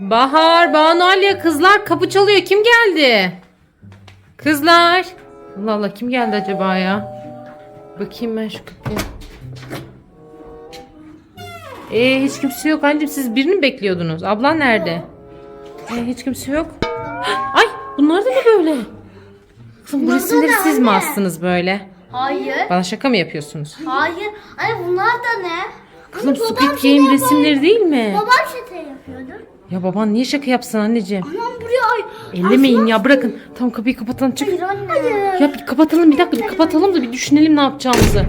Bahar, Banu Aliye kızlar kapı çalıyor. Kim geldi? Kızlar. Allah Allah kim geldi acaba ya? Bakayım ben şu kapıya. Ee, hiç kimse yok. Anneciğim siz birini mi bekliyordunuz? Ablan nerede? Ee, hiç kimse yok. Ay bunlar da ne böyle? Kızım bu resimleri siz mi astınız böyle? Hayır. Bana şaka mı yapıyorsunuz? Hayır. Anne bunlar da ne? Kızım Squid Game resimleri değil mi? Babam şete yapıyordu. Ya baban niye şaka yapsın anneciğim? Anam buraya ay. Ellemeyin ya bırakın. Tamam kapıyı kapatalım çık. Hayır anne. Ya bir kapatalım bir dakika bir kapatalım da bir düşünelim ne yapacağımızı.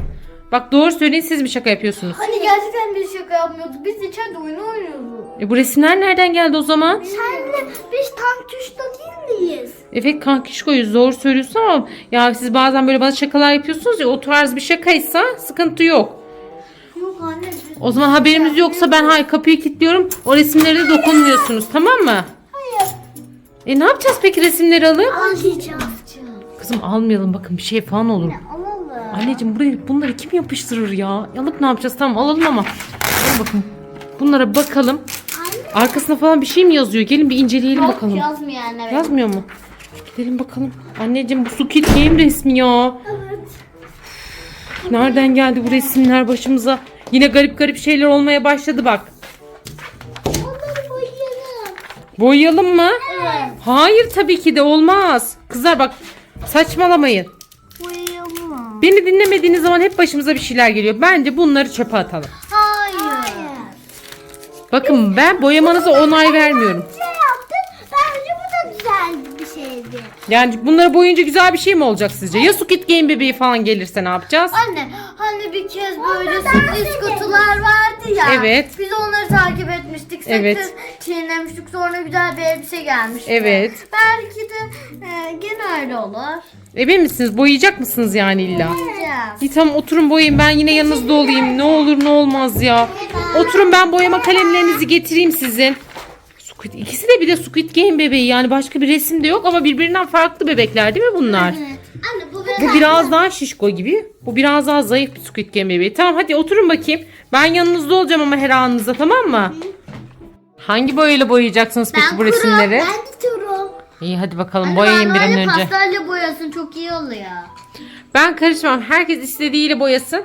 Bak doğru söyleyin siz mi şaka yapıyorsunuz? Hani gerçekten biz şaka yapmıyorduk. Biz içeride oyun oynuyorduk. E bu resimler nereden geldi o zaman? Senle biz tam tuşta değil miyiz? Evet kankişkoyuz doğru söylüyorsun ama ya siz bazen böyle bana şakalar yapıyorsunuz ya o tarz bir şakaysa sıkıntı yok. Yok anne. O zaman haberimiz yoksa ben hay kapıyı kilitliyorum o resimlere de dokunmuyorsunuz tamam mı? Hayır. E ne yapacağız peki resimleri alıp? Alacağız. Kızım almayalım bakın bir şey falan olur. Alalım. Anneciğim buraya bunları kim yapıştırır ya? Alıp ne yapacağız? Tamam alalım ama. Gelin bakın. Bunlara bakalım. Arkasına falan bir şey mi yazıyor? Gelin bir inceleyelim Yok bakalım. yazmıyor anne. Yazmıyor mu? Gidelim bakalım. Anneciğim bu Squid Game resmi ya. Evet. Nereden geldi bu resimler başımıza? Yine garip garip şeyler olmaya başladı bak. Onları boyayalım. Boyayalım mı? Evet. Hayır tabii ki de olmaz. Kızlar bak saçmalamayın. Boyayalım. Beni dinlemediğiniz zaman hep başımıza bir şeyler geliyor. Bence bunları çöpe atalım. Hayır. Hayır. Bakın ben boyamanıza onay vermiyorum. Şey yaptın. Bence bu da güzel Yani bunları boyunca güzel bir şey mi olacak sizce? Ya Squid Game bebeği falan gelirse ne yapacağız? Anne hani bir kez böyle sürpriz kutular vardı ya. Evet. Biz onları takip etmiştik. Evet. çiğnemiştik. Sonra güzel bir elbise gelmişti. Evet. Belki de e, gene öyle olur. Emin misiniz? Boyayacak mısınız yani illa? Yiyeceğiz. İyi tamam oturun boyayın. Ben yine yanınızda olayım. Ne olur ne olmaz ya. Oturun ben boyama kalemlerinizi getireyim sizin. Squid, ikisi de bir de Squid Game bebeği. Yani başka bir resim de yok ama birbirinden farklı bebekler değil mi bunlar? Anne bu Bu biraz daha şişko gibi. Bu biraz daha zayıf bir Squid Game bebeği. Tamam hadi oturun bakayım. Ben yanınızda olacağım ama her anınızda tamam mı? Hangi boyayla boyayacaksınız peki bu resimleri? Ben tutuyorum. İyi hadi bakalım boyayın bir an önce. Pastelle boyasın çok iyi oluyor. Ben karışmam. Herkes istediğiyle boyasın.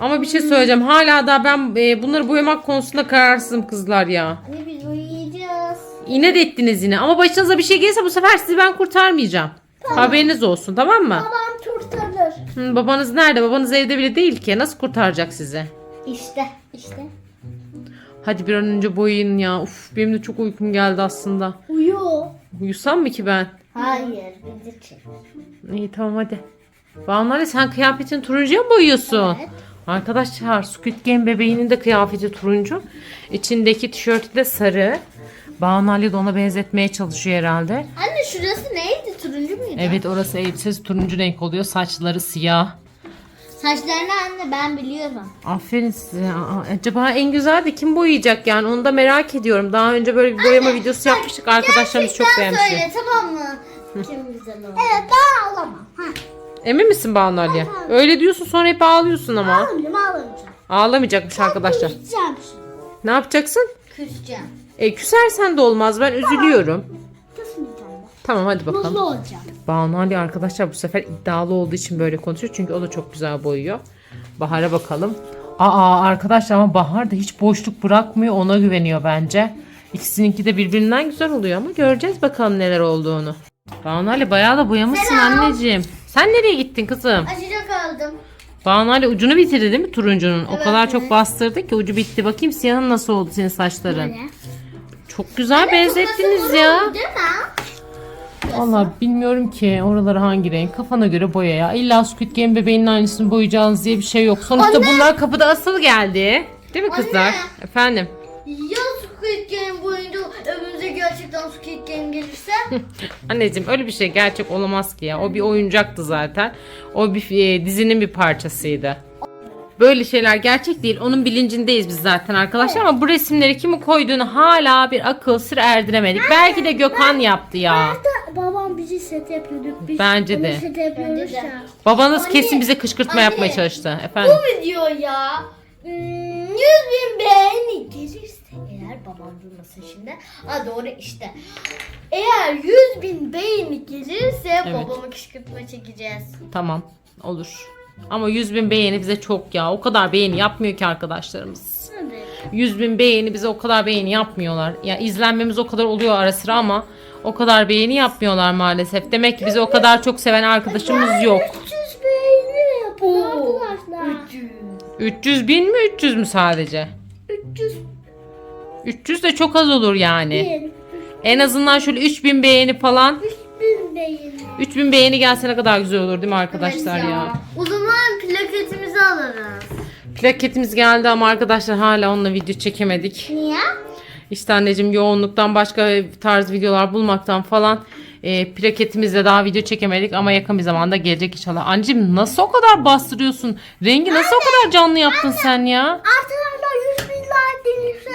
Ama bir şey söyleyeceğim. Hala da ben e, bunları boyamak konusunda kararsızım kızlar ya. Anne biz boyayacağız. İnat ettiniz yine. Ama başınıza bir şey gelirse bu sefer sizi ben kurtarmayacağım. Haberiniz olsun tamam mı? Babam kurtarır. Hı, babanız nerede? Babanız evde bile değil ki. Nasıl kurtaracak sizi? İşte. İşte. Hadi bir an önce boyayın ya. Uf benim de çok uykum geldi aslında. Uyu. Uyusam mı ki ben? Hayır bizi çek. İyi tamam hadi. Banu sen kıyafetini turuncuya mı boyuyorsun? Evet. Arkadaşlar Squid Game bebeğinin de kıyafeti turuncu. İçindeki tişörtü de sarı. Banu Ali de ona benzetmeye çalışıyor herhalde. Anne şurası neydi? Turuncu muydu? Evet orası elbisesi turuncu renk oluyor. Saçları siyah. Saçlarını anne ben biliyorum. Aferin size. Aa, acaba en güzel de kim boyayacak yani onu da merak ediyorum. Daha önce böyle bir boyama videosu yapmıştık. Arkadaşlarımız çok beğenmişti. söyle tamam mı? Kim güzel olur? Evet daha alamam. Ha. Emin misin Banu Ali? Öyle diyorsun sonra hep ağlıyorsun ama. Ağlamayacağım ağlamayacağım. Ağlamayacakmış arkadaşlar. Küseceğim şimdi. Ne yapacaksın? Küseceğim. E küsersen de olmaz. Ben üzülüyorum. Ben. Tamam hadi Mutlu bakalım. olacağım. Banu Ali arkadaşlar bu sefer iddialı olduğu için böyle konuşuyor. Çünkü o da çok güzel boyuyor. Bahar'a bakalım. Aa arkadaşlar ama Bahar da hiç boşluk bırakmıyor. Ona güveniyor bence. İkisininki de birbirinden güzel oluyor ama göreceğiz bakalım neler olduğunu. Banu Ali bayağı da boyamışsın Selam. anneciğim. Sen nereye gittin kızım? Acıca kaldım. Banu Ali ucunu bitirdi değil mi turuncunun? o Evet, kadar çok evet. bastırdı ki ucu bitti. Bakayım siyahın nasıl oldu senin saçların? Böyle. Çok güzel benzettiniz ya. Değil mi? Valla bilmiyorum ki oraları hangi renk. Kafana göre boya ya. İlla Squid Game bebeğinin aynısını boyayacağınız diye bir şey yok. Sonuçta Anne! bunlar kapıda asılı geldi. Değil mi kızlar? Anne! Efendim. Ya Squid Game boyunca evimize gerçekten Squid Game gelirse? Anneciğim öyle bir şey gerçek olamaz ki ya. O bir oyuncaktı zaten. O bir e, dizinin bir parçasıydı. Böyle şeyler gerçek değil. Onun bilincindeyiz biz zaten arkadaşlar. Ama bu resimleri kimi koyduğunu hala bir akıl sır erdiremedik. Belki de Gökhan yaptı ya. Babam bizi set yapıyorduk. Biz Bence onu de. set yapıyoruz ya. Babanız Anne, kesin bize kışkırtma anne. yapmaya çalıştı. Efendim. Bu video ya. hmm, 100 bin beğeni gelirse eğer babam duymasın şimdi. Ha doğru işte. Eğer 100 bin beğeni gelirse Evet. babama kışkırtma çekeceğiz. Tamam olur. Ama 100 bin beğeni bize çok ya. O kadar beğeni yapmıyor ki arkadaşlarımız. Hadi. 100 bin beğeni bize o kadar beğeni yapmıyorlar. Ya izlenmemiz o kadar oluyor ara sıra ama o kadar beğeni yapmıyorlar maalesef. Demek ki bizi o kadar çok seven arkadaşımız yok. 300 beğeni yapın arkadaşlar. 300. 300 bin mi 300 mü sadece? 300 300 de çok az olur yani. bin. En azından şöyle 3000 beğeni falan. 3000 beğeni. 3000 beğeni gelse ne kadar güzel olur değil mi arkadaşlar Evet ya? O zaman plaketimizi alırız. Plaketimiz geldi ama arkadaşlar hala onunla video çekemedik. Niye? İşte anneciğim yoğunluktan başka tarz videolar bulmaktan falan e, plaketimizle daha video çekemedik ama yakın bir zamanda gelecek inşallah. Anneciğim nasıl o kadar bastırıyorsun? Rengi nasıl o kadar canlı yaptın sen ya? Artılarla 100 bin like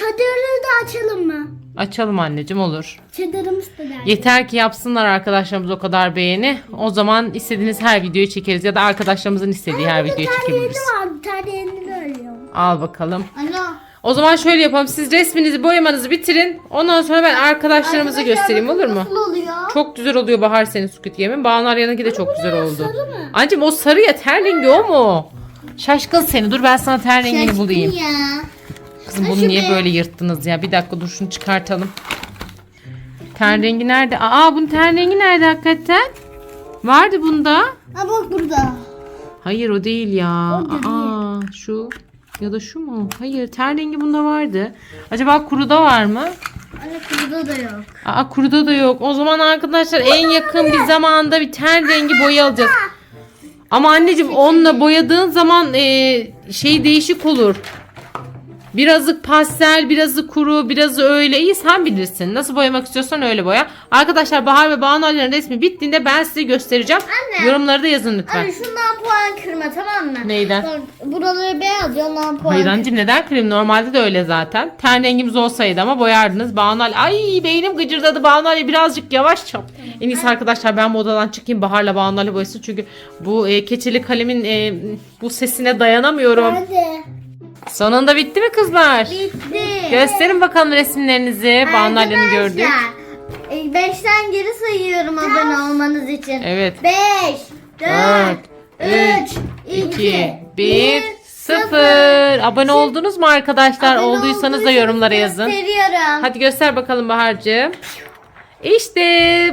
çadırı da açalım mı? Açalım anneciğim olur. Çadırımız da der. Yeter ki yapsınlar arkadaşlarımız o kadar beğeni. O zaman istediğiniz her videoyu çekeriz ya da arkadaşlarımızın istediği her videoyu çekebiliriz. var bir tane yeni ölüyor. Al bakalım. Ana. O zaman şöyle yapalım. Siz resminizi boyamanızı bitirin. Ondan sonra ben arkadaşlarımızı göstereyim olur mu? Nasıl oluyor? Çok güzel oluyor Bahar senin Squid Game'in. Banu Arya'nınki de çok güzel oldu. sarı mı? Anneciğim o sarı ya ten rengi o mu? Şaşkın seni. Dur ben sana ten rengini bulayım. Ya. Kızım bunu niye böyle yırttınız ya? Bir dakika dur şunu çıkartalım. Ten rengi nerede? Aa bunun ten rengi nerede hakikaten? Vardı bunda. Ha bak burada. Hayır o değil ya. O değil. Aa şu ya da şu mu? Hayır ten rengi bunda vardı. Acaba kuruda var mı? Anne burada da yok. Aa kuruda da yok. O zaman arkadaşlar en yakın bir zamanda bir ten rengi boya alacağız. Ama anneciğim onunla boyadığın zaman e, şey değişik olur. Birazı pastel, birazı kuru, birazı öyle. İyi sen bilirsin. Nasıl boyamak istiyorsan öyle boya. Arkadaşlar Bahar ve Banu Ali'nin resmi bittiğinde ben size göstereceğim. Anne. Yorumları da yazın lütfen. Anne şundan puan kırma tamam mı? Neyden? Bak, Buraları beyaz ya ondan puan Hayır anneciğim neden kırayım? Normalde de öyle zaten. Ten rengimiz olsaydı ama boyardınız. Banu Ali. Ay beynim gıcırdadı. Banu Ali birazcık yavaş çap. En iyisi arkadaşlar ben bu odadan çıkayım. Bahar'la Banu Ali boyasın. Çünkü bu e, keçeli kalemin e, bu sesine dayanamıyorum. Hadi. Sonunda bitti mi kızlar? Bitti. Gösterin bakalım resimlerinizi. Banu Ali'ni gördük. Arkadaşlar, e, Beşten geri sayıyorum abone olmanız için. Evet. Beş, dört, 4, üç, 3, iki, 2, 1, bir, 0. Abone oldunuz mu arkadaşlar? Abone Olduysanız da yorumlara yazın. Gösteriyorum. Hadi göster bakalım Bahar'cığım. İşte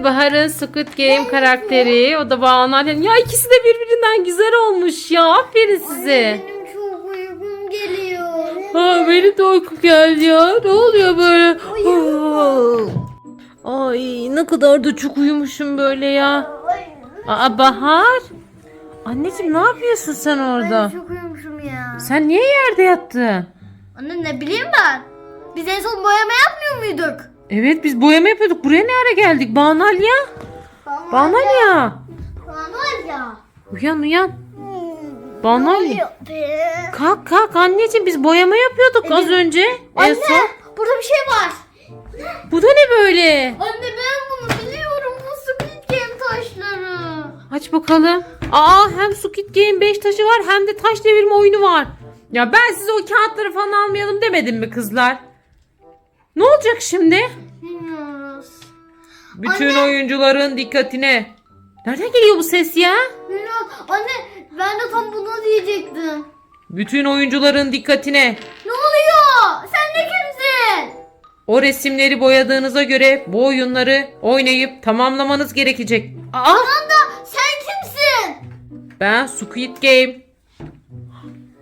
Bahar'ın Squid Game karakteri. O da Banu Alyan. Ya ikisi de birbirinden güzel olmuş ya. Aferin size. Benim çok uykum geliyor. Ha, benim de uyku geldi ya. Ne oluyor böyle? Ay ne kadar da çok uyumuşum böyle ya. Aa Bahar. Anneciğim ne yapıyorsun sen orada? Ben çok uyumuşum ya. Sen niye yerde yattın? Anne ne bileyim ben. Biz en son boyama yapmıyor muyduk? Evet biz boyama yapıyorduk. Buraya ne ara geldik? Banu Alya. Banu Alya. Bana ya. Uyan Alya. Be. Kalk kalk anneciğim biz boyama yapıyorduk az önce. En Anne son. burada bir şey var. Bu da ne böyle? Anne ben bunu biliyorum. Bu Squid Game taşları. Aç bakalım. Aa hem Squid Game 5 taşı var hem de taş devirme oyunu var. Ya ben size o kağıtları falan almayalım demedim mi kızlar? Ne olacak şimdi? Bilmiyoruz. Bütün oyuncuların dikkatine. Nereden geliyor bu ses ya? Bilmiyorum. Anne ben de tam bunu diyecektim. Bütün oyuncuların dikkatine. Ne oluyor? Sen de kimsin? O resimleri boyadığınıza göre bu oyunları oynayıp tamamlamanız gerekecek. Aa, Tamam da sen kimsin? ben Squid Game.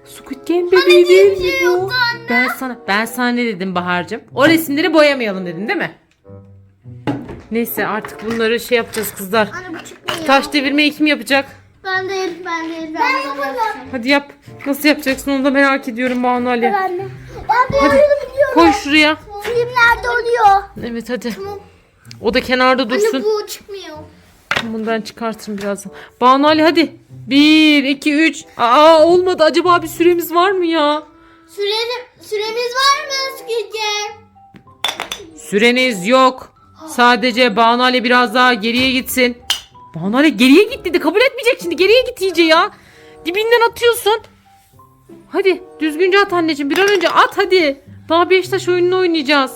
Squid Game bebeği değil mi şey bu? yoktu anne. Ben sana ben sana ne dedim Bahar'cığım? O resimleri boyamayalım dedin değil mi? Neyse artık bunları şey yapacağız kızlar. Anne bu çıkmıyor. Taş devirmeyi kim yapacak? Ben değil, ben değil. Ben, ben yaparım. Hadi yap. Nasıl yapacaksın onu da merak ediyorum Banu Ali. Anne. Ben de Hadi biliyorum. koy şuraya. Filmlerde oluyor. Evet hadi. O da kenarda dursun. Anne bu çıkmıyor. Bunu ben çıkartırım birazdan. Banu Ali hadi. 1, 2, 3. Aa olmadı. Acaba bir süremiz var mı ya? Süreni, süremiz var mı Squid Game? Süreniz yok. Sadece Banu Ali biraz daha geriye gitsin. Banu Ali geriye git dedi. Kabul etmeyecek şimdi. Geriye git iyice ya. Dibinden atıyorsun. Hadi düzgünce at anneciğim. Bir an önce at hadi. Daha Beşiktaş oyununu oynayacağız.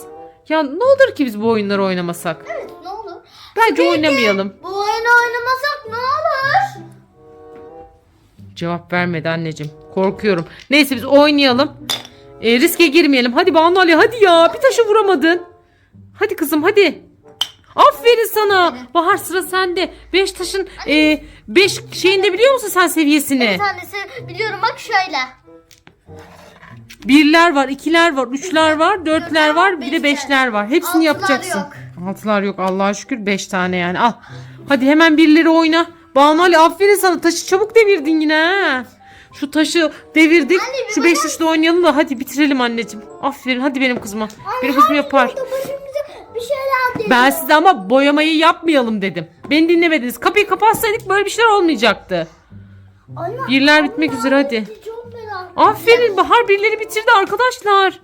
Ya ne olur ki biz bu oyunları oynamasak? Evet ne olur? Bence oynamayalım. Bu oyunu oynamasak ne olur? Cevap vermedi anneciğim. Korkuyorum. Neyse biz oynayalım. E, riske girmeyelim. Hadi Banu Ali hadi ya. Bir taşı vuramadın. Hadi kızım hadi. Aferin sana. Bahar sıra sende. Beş taşın e, beş şeyinde biliyor musun sen seviyesini? Bir tanesi biliyorum bak şöyle. Birler var, ikiler var, üçler var, dörtler var, bir de beşler. var. Hepsini Altılar yapacaksın. yok. Altılar yok Allah'a şükür. Beş tane yani. Al. Hadi hemen birleri oyna. Banu Ali aferin sana. Taşı çabuk devirdin yine ha. Şu taşı devirdik. Anne, bir Şu beş taşı da oynayalım da hadi bitirelim anneciğim. Aferin hadi benim kızıma. Benim kızım yapar. Burada bir şeyler geliyor. Ben size ama boyamayı yapmayalım dedim. Beni dinlemediniz. Kapıyı kapatsaydık böyle bir şeyler olmayacaktı. Anne, Birler bitmek üzere hadi. Çok merak Aferin Bahar birileri bitirdi arkadaşlar.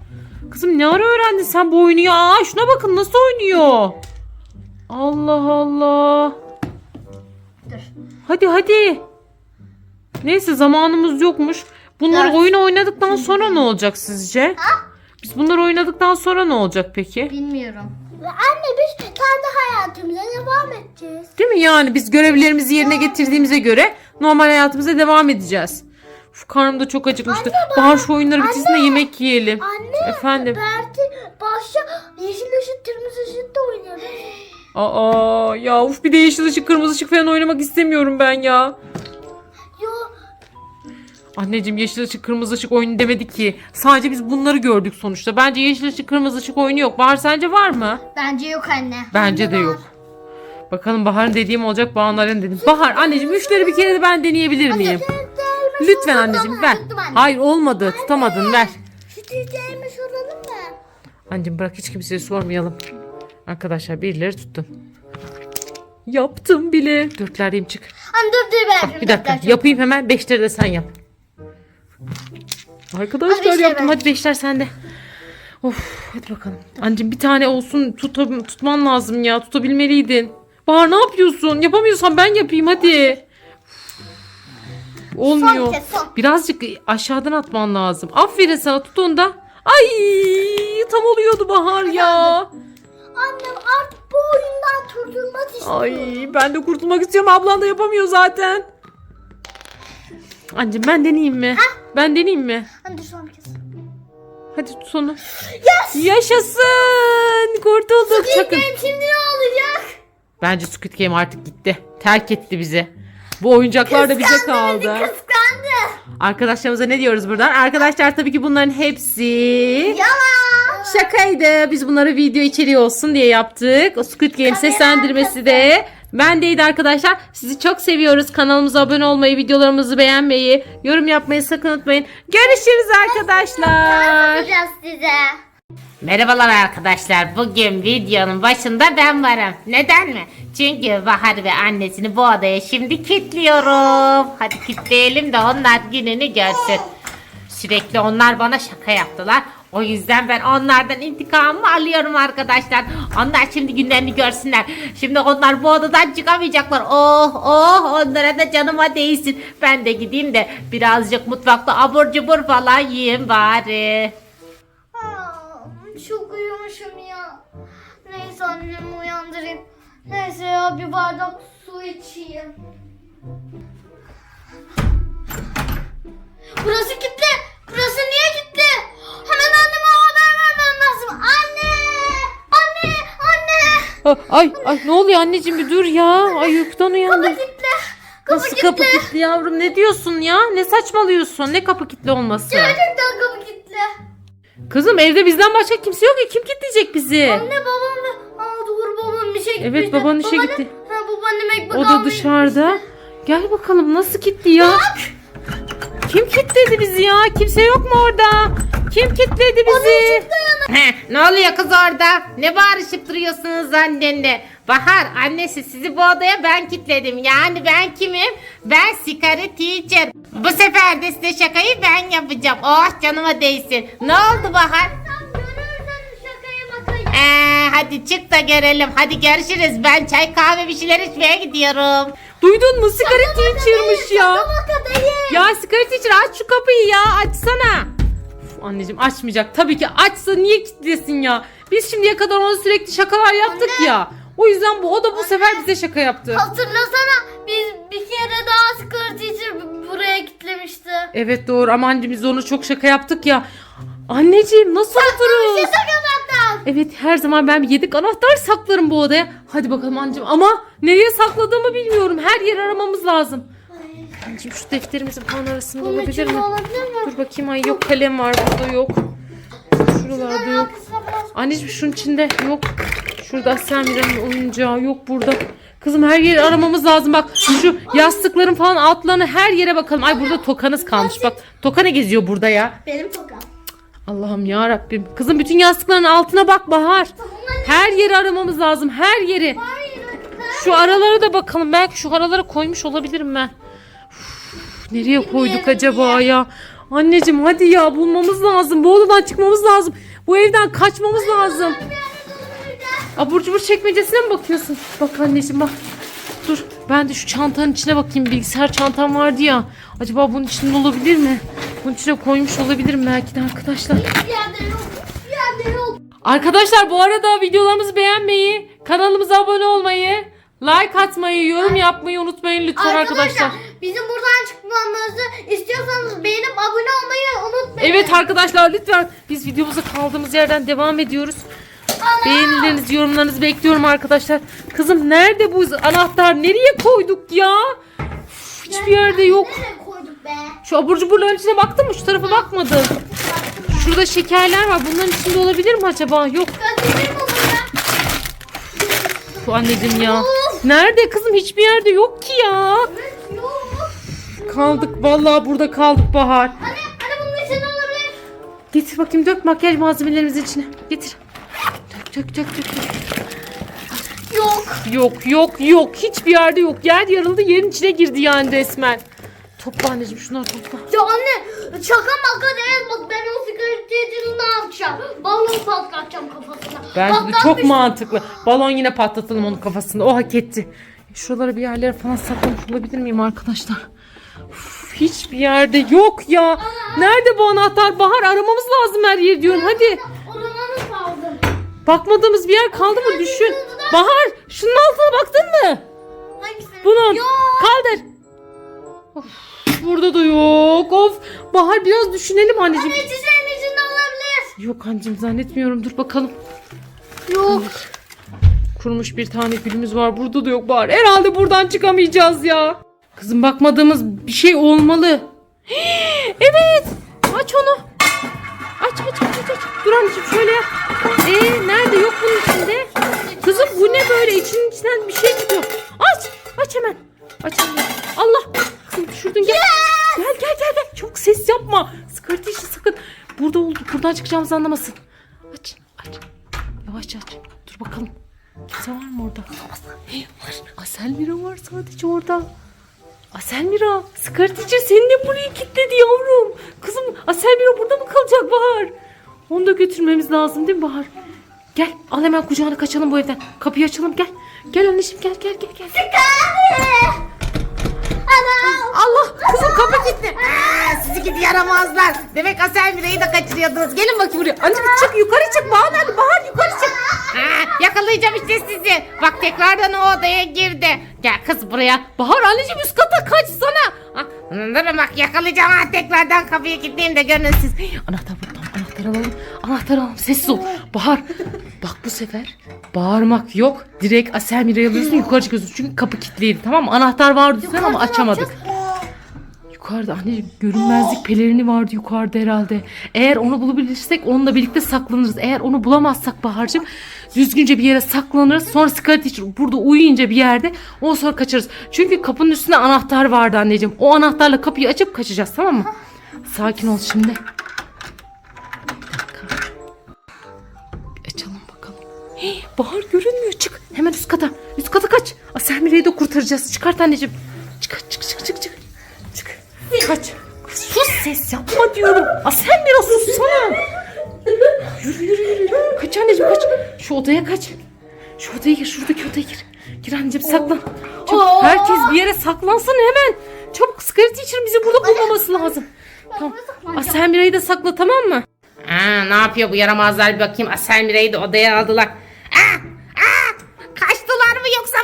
Kızım ne ara öğrendin sen bu oyunu ya? Aa, şuna bakın nasıl oynuyor. Allah Allah. Dur. Hadi hadi. Neyse zamanımız yokmuş. Bunları Dört. oyunu oynadıktan sonra ne olacak sizce? Biz bunları oynadıktan sonra ne olacak peki? Bilmiyorum. Anne biz kendi hayatımıza devam edeceğiz. Değil mi yani biz görevlerimizi yerine getirdiğimize göre normal hayatımıza devam edeceğiz. Uf, karnım da çok acıkmıştı. Bahar şu oyunları bitirsin de yemek yiyelim. Anne. Efendim. Berti başta yeşil ışık kırmızı ışık da oynuyor. Aa ya uf bir de yeşil ışık kırmızı ışık falan oynamak istemiyorum ben ya. Anneciğim yeşil ışık kırmızı ışık oyunu demedik ki. Sadece biz bunları gördük sonuçta. Bence yeşil ışık kırmızı ışık oyunu yok. Bahar sence var mı? bence yok anne. Bence de yok. Bakalım Bahar'ın dediğim olacak Bahar'ın dediğim. Bahar anneciğim üçleri bir kere de ben deneyebilir miyim? Lütfen anneciğim ver. Hayır olmadı tutamadın ver. Tüylerimi soralım mı? Anneciğim bırak hiç kimseye sormayalım. Arkadaşlar birileri tuttum. Yaptım bile. Dörtlerdeyim çık. Anne dur dur ben. Bir dakika yapayım hemen. Beşleri de sen yap. Arkadaşlar beşleri yaptım. ben. Hadi beşler sende. Of hadi bakalım. Anneciğim bir tane olsun tuta- tutman lazım ya. Tutabilmeliydin. Bahar ne yapıyorsun? Yapamıyorsan ben yapayım hadi. Olmuyor. Son kez, son. Birazcık aşağıdan atman lazım. Aferin sana tut onu da. Ay tam oluyordu Bahar ya. Annem artık bu oyundan kurtulmak istiyor. Ay ben de kurtulmak istiyorum. Ablan da yapamıyor zaten. Anneciğim ben deneyeyim mi? Ben deneyeyim mi? Dur son kez. Hadi tut onu. Yes! Yaşasın. Kurtulduk. Çakın. Benim şimdi ne olacak? Bence Squid Game artık gitti. Terk etti bizi. Bu oyuncaklar da bize Kıskandı bizi, kaldı. Kıskandı. Arkadaşlarımıza ne diyoruz buradan? Arkadaşlar tabii ki bunların hepsi Yalan. şakaydı. Biz bunları video içeriği olsun diye yaptık. O Squid Game seslendirmesi de bendeydi arkadaşlar. Sizi çok seviyoruz. Kanalımıza abone olmayı, videolarımızı beğenmeyi, yorum yapmayı sakın unutmayın. Görüşürüz arkadaşlar. Yapacağız size. Merhabalar arkadaşlar. Bugün videonun başında ben varım. Neden mi? Çünkü Bahar ve annesini bu odaya şimdi kilitliyorum. Hadi kilitleyelim de onlar gününü görsün. Sürekli onlar bana şaka yaptılar. O yüzden ben onlardan intikamımı alıyorum arkadaşlar. Onlar şimdi günlerini görsünler. Şimdi onlar bu odadan çıkamayacaklar. Oh oh onlara da canıma değsin. Ben de gideyim de birazcık mutfakta abur cubur falan yiyeyim bari. Çok uyumuşum ya. Neyse annemi uyandırayım. Neyse ya bir bardak su içeyim. Burası kilitli. Burası niye kilitli? Anne! Anne! Anne! Ay ay ne oluyor anneciğim bir dur ya. Ay uykudan uyandım. Kapı kilitli. Kapı Nasıl kilitli. kapı kilitli yavrum ne diyorsun ya? Ne saçmalıyorsun? Ne kapı kilitli olması? Gerçekten kapı kilitli. Kızım evde bizden başka kimse yok ya. Kim kilitleyecek bizi? Anne babam ve... Aa doğru babam işe gitmişti. Evet, baban işe Babaannem- gitti. Ha babaannem ekmek O da dışarıda. Gel bakalım nasıl kilitli ya? Kim kilitledi bizi ya? Kimse yok mu orada? Kim kilitledi bizi? Ne oluyor kız orada? Ne bağırışıp duruyorsunuz annenle? Bahar annesi sizi bu odaya ben kilitledim. Yani ben kimim? Ben Sikari Teacher. Bu sefer de size şakayı ben yapacağım. Oh canıma değsin. Ne oldu Bahar? Ee, hadi çık da görelim. Hadi görüşürüz. Ben çay kahve bir şeyler içmeye gidiyorum. Duydun mu? Sigara teacher'mış ya. Ya sigara teacher aç şu kapıyı ya. Açsana. Anneciğim açmayacak. Tabii ki açsa niye kilitlesin ya? Biz şimdiye kadar ona sürekli şakalar yaptık ya. O yüzden bu o da bu sefer bize şaka yaptı. Hatırlasana biz bir kere daha Skirt Teacher buraya kitlemişti. Evet doğru ama anneciğim biz ona çok şaka yaptık ya. Anneciğim nasıl otururuz? Sakın Evet her zaman ben bir yedek anahtar saklarım bu odaya. Hadi bakalım anneciğim ama nereye sakladığımı bilmiyorum. Her yer aramamız lazımAnneciğim şu defterimizin falan arasında Bunun olabilir mi? olabilir mi? Dur bakayım ay yok kalem var burada yok. Şuralarda yok. Anneciğim şunun içinde yok. Şurada Aslan Mira'nın oyuncağı yok burada. Kızım her yeri aramamız lazım bak. Şu yastıkların falan altlarını her yere bakalım. Ay burada tokanız kalmış bak. Toka ne geziyor burada ya? Benim tokam. Allah'ım ya Rabbim. Kızım bütün yastıkların altına bak Bahar. Her yeri aramamız lazım. Her yeri. Şu aralara da bakalım. Belki şu aralara koymuş olabilirim ben. Nereye koyduk acaba ya? Anneciğim hadi ya bulmamız lazım. Bu odadan çıkmamız lazım. Bu evden kaçmamız lazım. Abur cubur çekmecesine mi bakıyorsun? Bak anneciğim bak. Dur ben de şu çantanın içine bakayım. Bilgisayar çantam vardı ya. Acaba bunun içinde olabilir mi? Bunun içine koymuş olabilirim belki de arkadaşlar. Bir yerde yok. Bir yerde yok. Arkadaşlar bu arada videolarımızı beğenmeyi, kanalımıza abone olmayı, like atmayı, yorum yapmayı unutmayın lütfen arkadaşlar. Bizim buradan çıkmamızı istiyorsanız beğenip abone olmayı unutmayın. Evet arkadaşlar lütfen biz videomuza kaldığımız yerden devam ediyoruz. Beğenilerinizi, yorumlarınızı bekliyorum arkadaşlar. Kızım nerede bu anahtar? Nereye koyduk ya? Üf, Hiçbir yerde yok. Nereye koyduk be? Şu abur cuburların içine baktın mı? Şu tarafa bakmadın. Şurada şekerler var. Bunların içinde olabilir mi acaba? Yok. Bu anneciğim ya. Nerede kızım? Hiçbir yerde yok ki ya. Evet yok. Kaldık. Vallahi burada kaldık Bahar. Hani, hani bunun içinde olabilir. Getir bakayım dök makyaj malzemelerimizin içine. Getir. Dök dök dök dök. dök. Yok. Yok yok yok. Hiçbir yerde yok. Yer yarıldı yerin içine girdi yani resmen. Topla anneciğim şunları topla. Ya anne şaka maka değil bak ben o sigaretini ne yapacağım? Balon patlatacağım kafasına. Bence de çok Patlatmış. mantıklı. Balon yine patlatalım onun kafasında. O hak etti. Şuralara bir yerlere falan saklamış olabilir miyim arkadaşlar? Uf, hiçbir yerde yok ya. Nerede bu anahtar? Bahar aramamız lazım her yeri diyorum. Hadi. Oranı kaldı. Bakmadığımız bir yer kaldı mı? Düşün. Bahar şunun altına baktın mı? Hangisini? Bunun. Yok. Kaldır. Of, burada da yok. Of. Bahar biraz düşünelim anneciğim. Anne çiçeğin içinde olabilir. Yok anneciğim zannetmiyorum. Dur bakalım. Yok. Kurumuş bir tane gülümüz var. Burada da yok Bahar. Herhalde buradan çıkamayacağız ya. Kızım bakmadığımız bir şey olmalı. evet. Aç onu. Aç aç aç aç. aç. Dur anneciğim şöyle yap. Ee, nerede yok bunun içinde? Kızım bu ne böyle? İçinin içinden bir şey çıkıyor. Aç. Aç hemen. Aç hemen. Allah. Kızım düşürdün gel. Gel gel gel gel. Çok ses yapma. Sıkıntı işi sakın. Burada oldu. Buradan çıkacağımızı anlamasın. Aç aç. Yavaşça aç. Dur bakalım. Kimse var mı orada? Hey, var. Asel Mira var sadece orada. Asel Mira. Sıkar teacher seni de buraya kilitledi yavrum. Kızım Asel Mira burada mı kalacak Bahar? Onu da götürmemiz lazım değil mi Bahar? Gel al hemen kucağına kaçalım bu evden. Kapıyı açalım gel. Gel anneciğim gel gel gel. gel. Ana. Allah kızım kapı kilitli. Sizi gidi yaramazlar. Demek Asel Mira'yı da kaçırıyordunuz. Gelin bakayım buraya. Anneciğim çık yukarı çık. Bahar nerede? Bahar yukarı çık. Ha, yakalayacağım işte sizi. Bak tekrardan o odaya girdi. Gel kız buraya. Bahar anneciğim üst kata kaçsana. Ha, Durun bak yakalayacağım ha tekrardan kapıyı kilitleyeyim de görün siz. Anahtar burada. Anahtar alalım. Anahtar alalım. Sessiz ol. Bahar. Bak bu sefer bağırmak yok. Direkt Asel Mira'yı alıyorsun yukarı çıkıyorsun. Çünkü kapı kilitliydi tamam mı? Anahtar vardı sen ama açamadık. Yukarıda anneciğim görünmezlik pelerini vardı yukarıda herhalde. Eğer onu bulabilirsek onunla birlikte saklanırız. Eğer onu bulamazsak Bahar'cığım düzgünce bir yere saklanırız. Sonra Scarlet Teacher burada uyuyunca bir yerde ondan sonra kaçarız. Çünkü kapının üstünde anahtar vardı anneciğim. O anahtarla kapıyı açıp kaçacağız tamam mı? Sakin ol şimdi. Hey, Bahar görünmüyor. Çık. Hemen üst kata. Üst kata kaç. Asel Mire'yi de kurtaracağız. Çıkart anneciğim. Çık çık çık çık çık. Kaç. Sus ses yapma diyorum. Asel Mira sussana. Yürü yürü yürü. Kaç anneciğim kaç. Şu odaya kaç. Şu odaya gir. Şuradaki odaya gir. Gir anneciğim saklan. Çabuk. Herkes bir yere saklansın hemen. Çabuk Scarlet Teacher bizi burada bulmaması lazım. Tamam. Asel Mira'yı da sakla tamam mı? Aa, ne yapıyor bu yaramazlar bir bakayım. Asel Mira'yı da odaya aldılar. Aa, aa,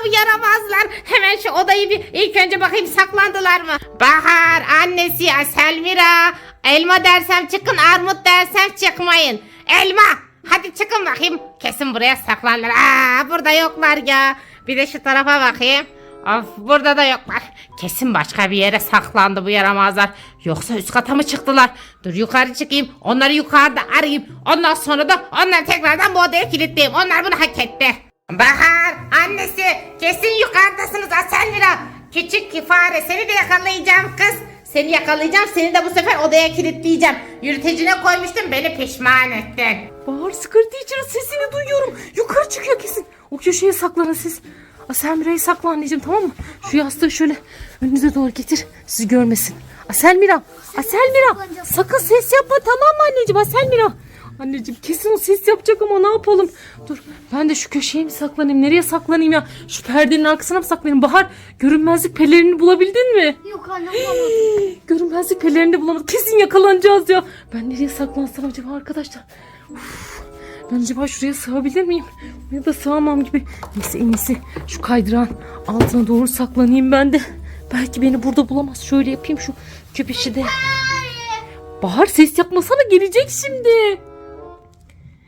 bu yaramazlar? Hemen şu odayı bir ilk önce bakayım saklandılar mı? Bahar, annesi, Asel Mira. Elma dersem çıkın, armut dersem çıkmayın. Elma, hadi çıkın bakayım. Kesin buraya saklanırlar. Aa, burada yoklar ya. Bir de şu tarafa bakayım. Of burada da yoklar. Kesin başka bir yere saklandı bu yaramazlar. Yoksa üst kata mı çıktılar? Dur yukarı çıkayım. Onları yukarıda arayayım. Ondan sonra da onları tekrardan bu odaya kilitleyeyim. Onlar bunu hak etti. Bahar annesi kesin yukarıdasınız Aselmira. Küçük fare seni de yakalayacağım kız. Seni yakalayacağım seni de bu sefer odaya kilitleyeceğim. Yürütecine koymuştum beni pişman ettin. Bahar Scary Teacher'ın sesini duyuyorum. Yukarı çıkıyor kesin. O köşeye saklanın siz. Asel Mira'yı sakla anneciğim tamam mı? Şu yastığı şöyle önünüze doğru getir. Sizi görmesin. Asel Mira. Asel Mira. Sakın ses yapma tamam mı anneciğim? Asel Mira. Anneciğim kesin o ses yapacak ama ne yapalım? Dur ben de şu köşeye mi saklanayım? Nereye saklanayım ya? Şu perdenin arkasına mı saklanayım? Bahar görünmezlik pelerini bulabildin mi? Yok anne bulamadım. Görünmezlik pelerini de bulamadık. Kesin yakalanacağız ya. Ben nereye saklansam acaba arkadaşlar? Uf, ben acaba şuraya sığabilir miyim? Ya da sığamam gibi. Neyse en iyisi şu kaydıran altına doğru saklanayım ben de. Belki beni burada bulamaz. Şöyle yapayım şu köpeşi de. Bahar ses yapmasana gelecek şimdi.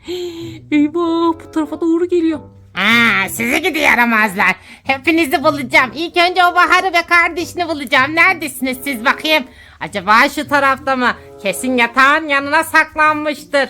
Eyvah bu tarafa doğru geliyor. Aa, sizi gidi yaramazlar. Hepinizi bulacağım. İlk önce o Bahar'ı ve kardeşini bulacağım. Neredesiniz siz bakayım? Acaba şu tarafta mı? Kesin yatağın yanına saklanmıştır.